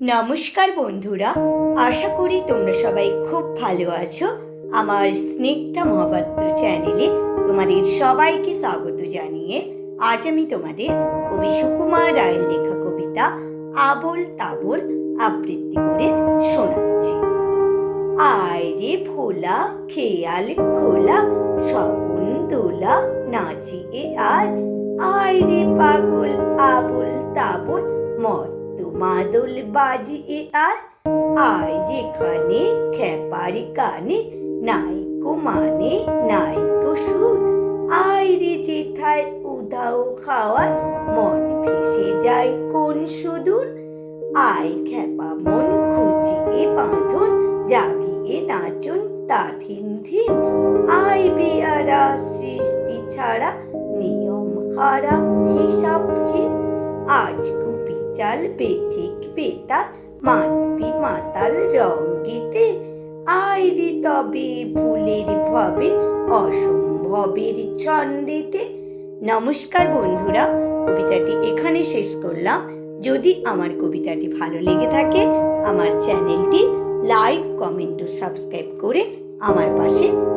নমস্কার বন্ধুরা, আশা করি তোমরা সবাই খুব ভালো আছো। আমার স্নিগ্ধা মহাপাত্র চ্যানেলে তোমাদের সবাইকে স্বাগত জানিয়ে আজ আমি তোমাদের কবি সুকুমার রায়ের লেখা কবিতা আবল তাবল আবৃত্তি করে শোনাচ্ছি। আয় রে ভোলা, খেয়াল খোলা, স্বপন দোলা নাচিয়ে আর আয় রে পাগল, আবল তাবল মত মাদল বাজিয়ে আয় আয় যেখানে খেপার কানে নাইকো মানে নাইকো সুর আয় রে যেথায় উধাও খাওয়ার, মন ভেসে যায় কোন সুদূর। আয় খেপা মন খুঁজিয়ে বাঁধন, জাগিয়ে নাচন তা থিন থিন আয় বেয়ারা, সৃষ্টি ছাড়া নিয়ম হারা, হিসাবহীন। আজ চাল বেঠিক বেতাল মাতবি মাতাল রঙ্গিতে। আইরি তবে ভুলের ভবে, অসম্ভবের ছন্দেতে। নমস্কার বন্ধুরা, কবিতাটি এখানে শেষ করলাম। যদি আমার কবিতাটি ভালো লেগে থাকে, আমার চ্যানেলটি লাইক, কমেন্ট ও সাবস্ক্রাইব করে আমার পাশে